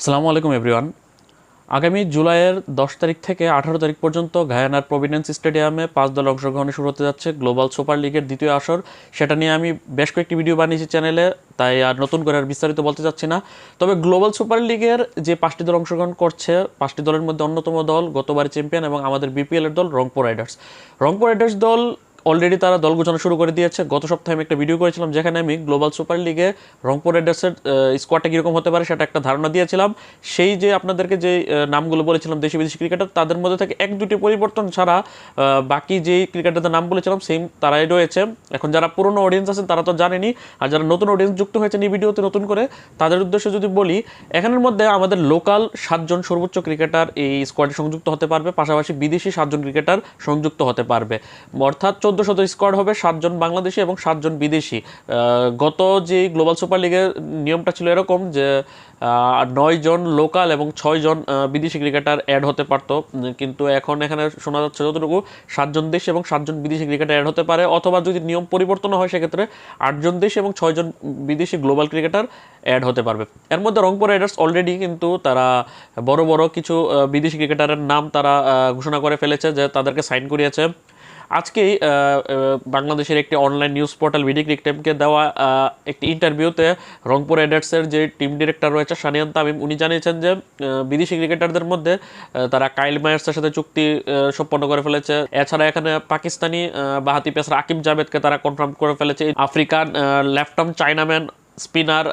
আসসালামু আলাইকুম এভরিওয়ান আগামী জুলাইয়ের দশ তারিখ থেকে আঠারো তারিখ পর্যন্ত গায়ানার প্রভিডেন্স স্টেডিয়ামে পাঁচ দল অংশগ্রহণে শুরু হতে যাচ্ছে গ্লোবাল সুপার লিগের দ্বিতীয় আসর। সেটা নিয়ে আমি বেশ কয়েকটি ভিডিও বানিয়েছি চ্যানেলে তাই আর নতুন করে আর বিস্তারিত বলতে চাচ্ছি না। তবে গ্লোবাল সুপার লিগের যে পাঁচটি দল অংশগ্রহণ করছে, পাঁচটি দলের মধ্যে অন্যতম দল গতবার চ্যাম্পিয়ন এবং আমাদের বিপিএলের দল রংপুর রাইডার্স রংপুর রাইডার্স দল অলরেডি তারা দল গোছানো শুরু করে দিয়েছে। গত সপ্তাহে আমি একটা ভিডিও করেছিলাম যেখানে আমি গ্লোবাল সুপার লিগে রংপুর রাইডার্সের স্কোয়াডটা কীরকম হতে পারে সেটা একটা ধারণা দিয়েছিলাম। সেই যে আপনাদেরকে যে নামগুলো বলেছিলাম, দেশি বিদেশি ক্রিকেটার, তাদের মধ্যে থেকে এক দুটি পরিবর্তন ছাড়া বাকি যেই ক্রিকেটারদের নাম বলেছিলাম সেম তারাই রয়েছে। এখন যারা পুরনো অডিয়েন্স আছেন, তারা তো জানেনি আর যারা নতুন অডিয়েন্স যুক্ত হয়েছেন এই ভিডিওতে নতুন করে, তাদের উদ্দেশ্যে যদি বলি, এখানের মধ্যে আমাদের লোকাল সাতজন সর্বোচ্চ ক্রিকেটার এই স্কোয়াডে সংযুক্ত হতে পারবে। পাশাপাশি বিদেশি সাতজন ক্রিকেটার সংযুক্ত হতে পারবে। অর্থাৎ চোদ্দ শত স্কোয়াড হবে, সাতজন বাংলাদেশি এবং সাতজন বিদেশি। গত যে গ্লোবাল সুপার লিগের নিয়মটা ছিল এরকম যে নয় জন লোকাল এবং ছয় জন বিদেশি ক্রিকেটার অ্যাড হতে পারতো। কিন্তু এখন এখানে শোনা যাচ্ছে যতটুকু, সাতজন দেশ এবং সাতজন বিদেশি ক্রিকেটার অ্যাড হতে পারে। অথবা যদি নিয়ম পরিবর্তন হয়, সেক্ষেত্রে আটজন দেশ এবং ছয়জন বিদেশি গ্লোবাল ক্রিকেটার অ্যাড হতে পারবে। এর মধ্যে রংপুর রাইডার্স অলরেডি কিন্তু তারা বড় বড় কিছু বিদেশি ক্রিকেটারের নাম তারা ঘোষণা করে ফেলেছে যে, তাদেরকে সাইন করিয়েছে। আহ, বাংলাদেশের একটি অনলাইন নিউজ পোর্টাল ভিডি ক্রিক টাইমকে দেওয়া একটি ইন্টারভিউতে রংপুর এডার্সের যে টিম ডিরেক্টর রয়েছে সানিয়ান তামিম উনি জানিয়েছেন যে বিদেশি ক্রিকেটারদের মধ্যে তারা কাইল মায়ার্সের সাথে চুক্তি সম্পন্ন করে ফেলেছে। এছাড়া এখানে পাকিস্তানি বাহাতি পেসার আকিব জাভেদকে তারা কনফার্ম করে ফেলেছে। African left arm chinaman spinner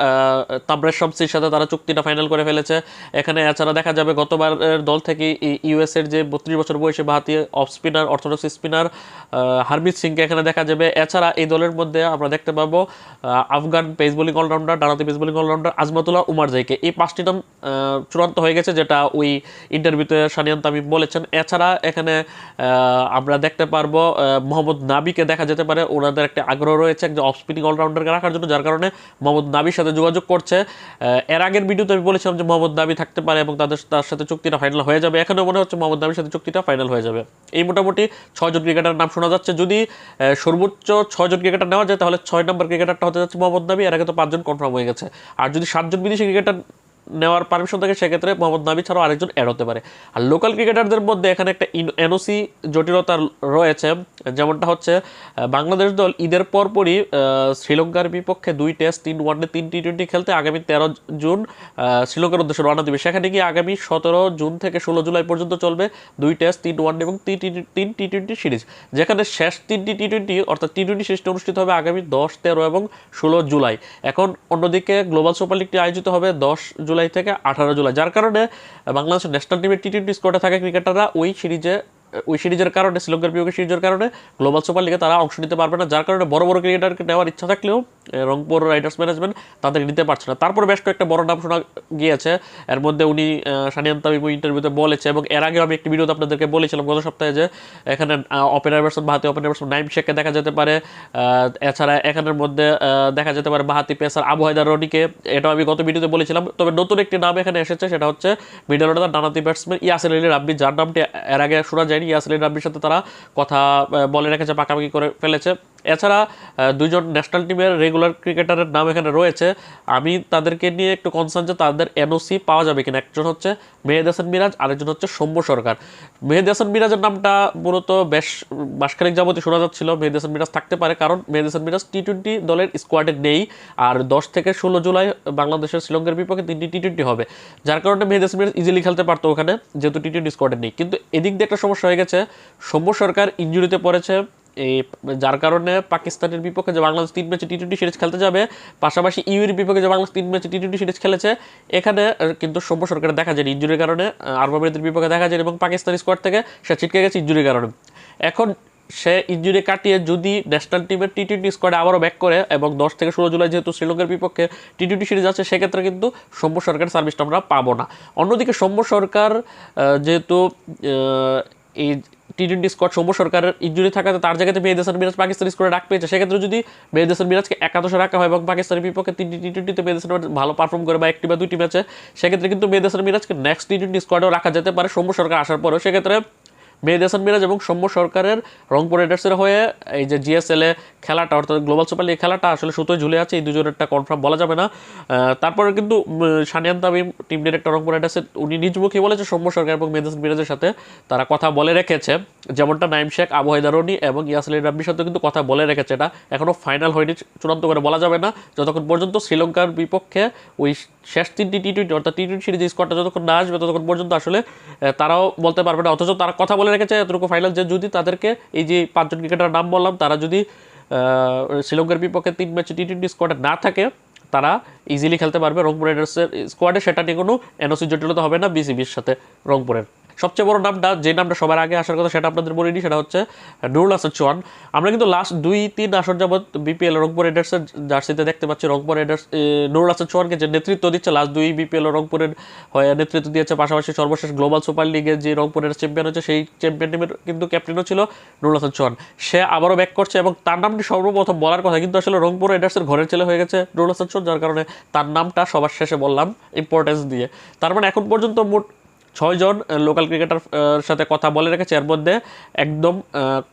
Tabraiz শামসির সাথে তারা চুক্তিটা ফাইনাল করে ফেলেছে। এখানে এছাড়া দেখা যাবে গতবারের দল থেকে ইউএস এর যে বত্রিশ বছর বয়সে বাহাতি off spinner orthodox spinner Harmeet সিংকে এখানে দেখা যাবে। এছাড়া এই দলের মধ্যে আমরা দেখতে পাবো আফগান পেস বোলিং অলরাউন্ডার ডানাতি পেস বোলিং অলরাউন্ডার আজমাতুল্লাহ উমার জাইকে। এই পাঁচটি নাম চূড়ান্ত হয়ে গেছে, যেটা ওই ইন্টারভিউতে সানিয়ান তামিম বলেছেন। এছাড়া এখানে আমরা দেখতে পারব মোহাম্মদ নাবিকে দেখা যেতে পারে। ওনাদের একটা আগ্রহ রয়েছে একজন অফ স্পিনিং অলরাউন্ডারকে রাখার জন্য, যার কারণে মোহাম্মদ নাবির সাথে যোগাযোগ করছে। এর আগের ভিডিওতে আমি বলেছিলাম যে মোহাম্মদ নাবি থাকতে পারে এবং তাদের, তার সাথে চুক্তিটা ফাইনাল হয়ে যাবে। এখানেও মনে হচ্ছে মোহাম্মদ নাবির সাথে চুক্তিটা ফাইনাল হয়ে যাবে। এই মোটামুটি ছয়জন ক্রিকেটার নাম শোনা যাচ্ছে। যদি সর্বোচ্চ ছয়জন ক্রিকেটার নেওয়া যায়, তাহলে ছয় নম্বর ক্রিকেটারটা হতে যাচ্ছে মোহাম্মদ নাবি। এর আগে তো পাঁচজন কনফার্ম হয়ে গেছে। আর যদি সাতজন বিদেশি ক্রিকেটার নেওয়ার পারমিশন থাকে, সেক্ষেত্রে মোহাম্মদ নাবি ছাড়াও আরেকজন অ্যাড হতে পারে। আর লোকাল ক্রিকেটারদের মধ্যে এখানে একটা এনওসি জটিলতা রয়েছে, যেমনটা হচ্ছে বাংলাদেশ দল ঈদের পরপরই শ্রীলঙ্কার বিপক্ষে দুই টেস্ট তিন ওয়ানডে তিন টি টোয়েন্টি খেলতে আগামী তেরো জুন শ্রীলঙ্কার উদ্দেশ্যে রওনা দেবে। সেখানে গিয়ে আগামী সতেরো জুন থেকে ষোলো জুলাই পর্যন্ত চলবে দুই টেস্ট তিন ওয়ানডে এবং তিন তিন টি টোয়েন্টি সিরিজ যেখানে শেষ তিনটি টি টোয়েন্টি অর্থাৎ টি টোয়েন্টি সিরিজটি অনুষ্ঠিত হবে আগামী দশ, তেরো এবং ষোলো জুলাই। এখন অন্যদিকে গ্লোবাল সুপার লিগটি আয়োজিত হবে দশ জুলাই থেকে আঠারো জুলাই। যার কারণে বাংলাদেশের ন্যাশনাল টিমের টি টোয়েন্টি স্কোয়াডে থাকা ক্রিকেটাররা ওই সিরিজে ওই সিরিজের কারণে, শ্রীলঙ্কার বিয়োগের সিরিজের কারণে গ্লোবাল সুপার লিগে তারা অংশ নিতে পারবে না। যার কারণে বড় বড় ক্রিকেটারকে নেওয়ার ইচ্ছা থাকলেও রংপুর রাইডার্স ম্যানেজমেন্ট তাদের নিতে পারছে না। তারপর বেশ কয়েকটা বড় নাম শোনা গিয়েছে। এর মধ্যে উনি সানিয়ান তামিম ইন্টারভিউতে বলেছে এবং এর আগে আমি একটি ভিডিওতে আপনাদেরকে বলেছিলাম গত সপ্তাহে যে, এখানে ওপেনার পার্সন বাহাতি ওপেনার পার্সন নাইম শেখকে দেখা যেতে পারে। এছাড়া এখানের মধ্যে দেখা যেতে পারে বাহাতি পেসার আবু হায়দার রনিকে। এটাও আমি গত ভিডিওতে বলেছিলাম। তবে নতুন একটি নাম এখানে এসেছে, সেটা হচ্ছে মিডল অর্ডার ডানাতি ব্যাটসম্যান ইয়াসির আলী রাব্বি, যার নামটি এর আগে শোনা যায়নি। ইয়াসির আলী রাব্বির সাথে তারা কথা বলে রেখেছে পাকাপাকি করে ফেলেছে। এছাড়া দুজন ন্যাশনাল টিমের রেগুলার ক্রিকেটারের নাম এখানে রয়েছে। আমি তাদেরকে নিয়ে একটু কনসার্ন যে তাদের এনওসি পাওয়া যাবে কিনা। একজন হচ্ছে মেহেদ হাসান মিরাজ, আরেকজন হচ্ছে সৌম্য সরকার। মেহেদ হাসান মিরাজের নামটা মূলত বেশ মাসখানেক যাবতীয় শোনা যাচ্ছিল। মেহেদ হাসান মিরাজ থাকতে পারে, কারণ মেহেদ হাসান মিরাজ টি টোয়েন্টি দলের স্কোয়াডে নেই। আর দশ থেকে ষোলো জুলাই বাংলাদেশের শ্রীলঙ্কার বিপক্ষে তিনটি টি টোয়েন্টি হবে। যার কারণে মেহেদ হাসান মিরাজ ইজিলি খেলতে পারতো ওখানে, যেহেতু টি টোয়েন্টি স্কোয়াডে নেই। কিন্তু এদিক দিয়ে একটা সমস্যা হয়ে গেছে। সৌম্য সরকার ইঞ্জুরিতে পড়েছে। এই, যার কারণে পাকিস্তানের বিপক্ষে যে বাংলাদেশ তিন ম্যাচে টি টোয়েন্টি সিরিজ খেলতে যাবে, পাশাপাশি ইউর বিপক্ষে যে বাংলাদেশ তিন ম্যাচে টি টোয়েন্টি সিরিজ খেলেছে, এখানে কিন্তু সৌম্য সরকারের দেখা যায়নি ইঞ্জুরির কারণে আরবাবিদের বিপক্ষে দেখা যায় এবং পাকিস্তানি স্কোয়াড থেকে সে ছিটকে গেছে ইঞ্জুরির কারণে। এখন সে ইঞ্জুরি কাটিয়ে যদি ন্যাশনাল টিমের টি টোয়েন্টি স্কোয়াডে আবারও ব্যাক করে এবং দশ থেকে ষোলো জুলাই যেহেতু শ্রীলঙ্কার বিপক্ষে টি টোয়েন্টি সিরিজ আছে, সেক্ষেত্রে কিন্তু সৌম্য সরকারের সার্ভিসটা আমরা পাবো না। অন্যদিকে সৌম্য সরকার যেহেতু এই টি টোয়েন্টি স্কোয়াড সৌম্য সরকারের ইঞ্জুরি থাকাতে তার জায়গাতে মেহেদ হাসান মিরাজ পাকিস্তানি স্কোরে ডাক পেয়েছে। সেক্ষেত্রে যদি মেহেদ হাসান মিরাজকে একাদশে রাখা হয় এবং পাকিস্তানের বিপক্ষে তিনটি টি টোয়েন্টিতে মেহেদ মিরাজ ভালো পারফর্ম করে বা একটি বা দুটি ম্যাচে সেক্ষেত্রে কিন্তু মেহেদ হাসান মিরাজকে নেক্সট টি টোয়েন্টি স্কোয়াডেও রাখা যেতে পারে। সৌম্য সরকার আসার পরেও সেক্ষেত্রে মেহেদ হাসান মিরাজ এবং সৌম্য সরকারের রংপুর রাইডার্সের হয়ে এই যে জিএসএল এ খেলাটা, অর্থাৎ গ্লোবাল সুপার লিগ খেলাটা আসলে সুতোয় ঝুলে আছে, এই দুজনেরটা কনফার্ম বলা যাবে না। তারপরে কিন্তু সানিয়ান তামিম টিম ডিরেক্টর রংপুর রাইডার্সের উনি নিজ মুখে বলেছে সৌম্য সরকার এবং মেহেদ হাসান মিরাজের সাথে। তারা কথা বলে রেখেছে, যেমনটা নাইম শেখ, আবু হায়দারনি এবং ইয়াসলিন রাব্বির সাথে কিন্তু কথা বলে রেখেছে। এটা এখনও ফাইনাল হয়নি, চূড়ান্ত করে বলা যাবে না। যতক্ষণ পর্যন্ত শ্রীলঙ্কার বিপক্ষে ওই শেষ তিনটি টি টোয়েন্টি অর্থাৎ টি টোয়েন্টি সিরিজ স্কোয়াডটা যতক্ষণ না আসবে, ততক্ষণ পর্যন্ত আসলে তারাও বলতে পারবে না। অথচ তারা কথা বলে রেখেছে এতটুকু ফাইনাল যে যদি তাদেরকে এই যে পাঁচজন ক্রিকেটার নাম বললাম, তারা যদি শ্রীলঙ্কার বিপক্ষে তিন ম্যাচে টি টোয়েন্টি স্কোয়াডে না থাকে, তারা ইজিলি খেলতে পারবে রংপুর রাইডার্সের স্কোয়াডে সেটা নিয়ে কোনো এনওসি জটিলতা হবে না বিসিবির সাথে রংপুরের। সবচেয়ে বড় নামটা যে নামটা সবার আগে আসার কথা সেটা আপনাদের বলিনি সেটা হচ্ছে নুরুল চৌহান। আমরা কিন্তু লাস্ট দুই তিন আসর যাবৎ বিপিএল রংপুর রাইডার্সের জার্সিতে দেখতে পাচ্ছি। রংপুর রাইডার্স এ, নুরুল চৌহানকে যে নেতৃত্ব দিচ্ছে লাস্ট দুই বিপিএল রংপুরের হয়ে নেতৃত্ব দিয়েছে। পাশাপাশি সর্বশেষ গ্লোবাল সুপার লিগে যে রংপুরের চ্যাম্পিয়ন হচ্ছে সেই চ্যাম্পিয়ন টিমের কিন্তু ক্যাপ্টেনও ছিল নুরুল চৌহান। সে আবারও ব্যাক করছে এবং তার নামটি সর্বপ্রথম বলার কথা কিন্তু আসলে রংপুর রাইডার্সের ঘরের ছেলে হয়ে গেছে নুরুল চৌহান যার কারণে তার নামটা সবার শেষে বললাম ইম্পর্টেন্স দিয়ে। তার মানে এখন পর্যন্ত মোট ছয়জন লোকাল ক্রিকেটার সাথে কথা বলে রেখেছে। এর মধ্যে একদম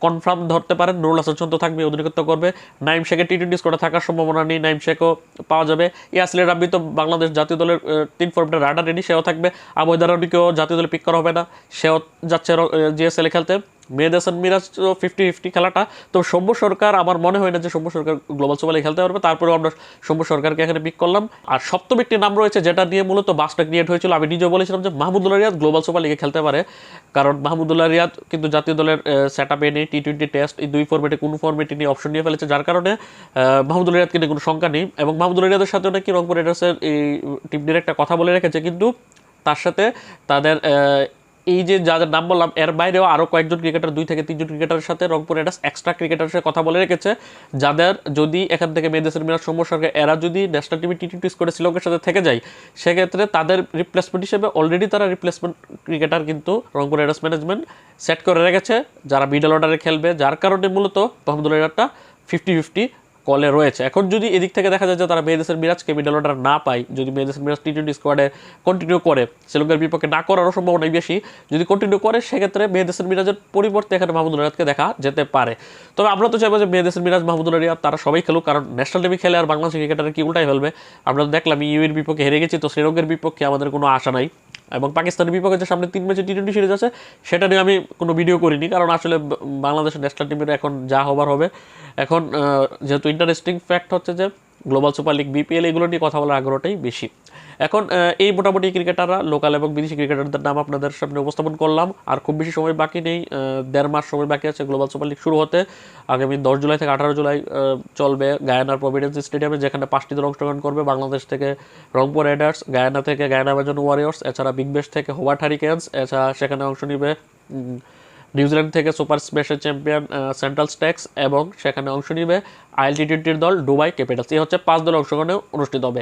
কনফার্ম ধরতে পারেন, নুরুল হাসান সন্ত থাকবে অধিনিকত্ব করবে। নাইম শেখের টি টোয়েন্টি স্কোরে থাকার সম্ভাবনা নেই, নাইম শেখও পাওয়া যাবে। ইয়াসলে রাব্বি তো বাংলাদেশ জাতীয় দলের তিন ফর্মটা রাডার রেডি সেও থাকবে। আবৈদারণীকেও জাতীয় দলে পিক করা হবে না, সেও যাচ্ছে জিএসএলে খেলতে। মেহেদ হাসান মিরাজ ফিফটি ফিফটি খেলাটা। তো সৌম্য সরকার, আমার মনে হয় না যে সৌম্য সরকার গ্লোবাল সুপার খেলতে পারবে। তারপরেও আমরা সৌম্য সরকারকে এখানে পিক করলাম। আর সপ্তম একটি নাম রয়েছে, যেটা নিয়ে মূলত বাসটা ক্রিয়েট হয়েছিল। আমি নিজেও বলেছিলাম যে মাহমুদুল্লাহ রিয়াদ গ্লোবাল সুপার লিগে খেলতে পারে। কারণ মাহমুদুল্লাহ রিয়াদ কিন্তু জাতীয় দলের সেট আপে নেই টি টোয়েন্টি টেস্ট এই দুই ফর্মেটে কোন ফর্মেটে নিয়ে অপশন নিয়ে ফেলেছে। যার কারণে মাহমুদুল্লাহ রিয়াদকে নিয়ে কোনো শঙ্কা নেই। এবং মাহমুদুল্লাহ রিয়াদের সাথে নাকি রংপুর রাইডার্সের এই টিম ডিরেক্টর কথা বলে রেখেছে। কিন্তু তার সাথে তাদের এই যে যাদের নাম বললাম, এর বাইরেও আরও কয়েকজন ক্রিকেটার দুই থেকে তিনজন ক্রিকেটারের সাথে রংপুর রাইডার্স এক্সট্রা ক্রিকেটারের সাথে কথা বলে রেখেছে। যাদের যদি এখান থেকে মেয়েদেশের মিরাজ সৌম্য সরকার, এরা যদি ন্যাশনাল টিভি টি টোয়েন্টি করে শ্রীলঙ্কার সাথে থেকে যায়, সেক্ষেত্রে তাদের রিপ্লেসমেন্ট হিসেবে অলরেডি তারা রিপ্লেসমেন্ট ক্রিকেটার কিন্তু রংপুর রাইডার্স ম্যানেজমেন্ট সেট করে রেখেছে। যারা মিডল অর্ডারে খেলবে, যার কারণে মূলত মোহাম্মদুল রাইডারটা ফিফটি ফিফটি কলে রয়েছে। এখন যদি এদিক থেকে দেখা যায় যে তারা মেয়েদেশের মিরাজকে মিডল অর্ডার না পায়, যদি মেয়েদেশের মিরাজ টি টোয়েন্টি স্কোয়াডে কন্টিনিউ করে শ্রীলঙ্কার বিপক্ষে না করারও সম্ভাবনাই বেশি, যদি কন্টিনিউ করে, সেক্ষেত্রে মেয়েদেশের মিরাজের পরিবর্তে এখানে মাহমুদুল রিয়াদকে দেখা যেতে পারে। তবে আমরা তো চাইব যে মেয়েদেশের মিরাজ মাহমুদুল রিয়াদ, তারা সবাই খেলুক, কারণ ন্যাশনাল টিমে খেলে আর বাংলাদেশ ক্রিকেটারের কি উল্টাই ফেলবে? আমরা তো দেখলাম ইউএর বিপক্ষে হেরে গেছি, তো শ্রীলঙ্কার বিপক্ষে আমাদের কোনো আশা নাই। এবং পাকিস্তানের বিপক্ষে যে সামনে তিন ম্যাচে টি টোয়েন্টি সিরিজ আছে, সেটা নিয়ে আমি কোনো ভিডিও করিনি, কারণ আসলে বাংলাদেশের ন্যাশনাল টিমের এখন যা হবার হবে। এখন যেহেতু ইন্টারেস্টিং ফ্যাক্ট হচ্ছে যে গ্লোবাল সুপার লিগ বিপিএল এগুলো নিয়ে কথা বলার আগ্রহটাই বেশি। এখন এই মোটামুটি ক্রিকেটাররা, লোকাল এবং বিদেশি ক্রিকেটারদের নাম আপনাদের সামনে উপস্থাপন করলাম। আর খুব বেশি সময় বাকি নেই দেড় মাস সময় বাকি আছে গ্লোবাল সুপার লিগ শুরু হতে। আগামী দশ জুলাই থেকে আঠারো জুলাই চলবে গায়ানার প্রভিডেন্স স্টেডিয়ামে যেখানে পাঁচটি দল অংশগ্রহণ করবে বাংলাদেশ থেকে রংপুর রাইডার্স গায়ানা থেকে গায়ানা বাজন ওয়ারিয়র্স এছাড়া বিগ বেস্ট থেকে হোয়াট হারিকেন্স এছাড়া সেখানে অংশ নিবে নিউজিল্যান্ড থেকে super special champion Central Stags এবং সেখানে অংশ নিবে আইএল টি টোয়েন্টির দল দুবাই ক্যাপিটালস এই হচ্ছে পাঁচ দল অংশগ্রহণে অনুষ্ঠিত হবে।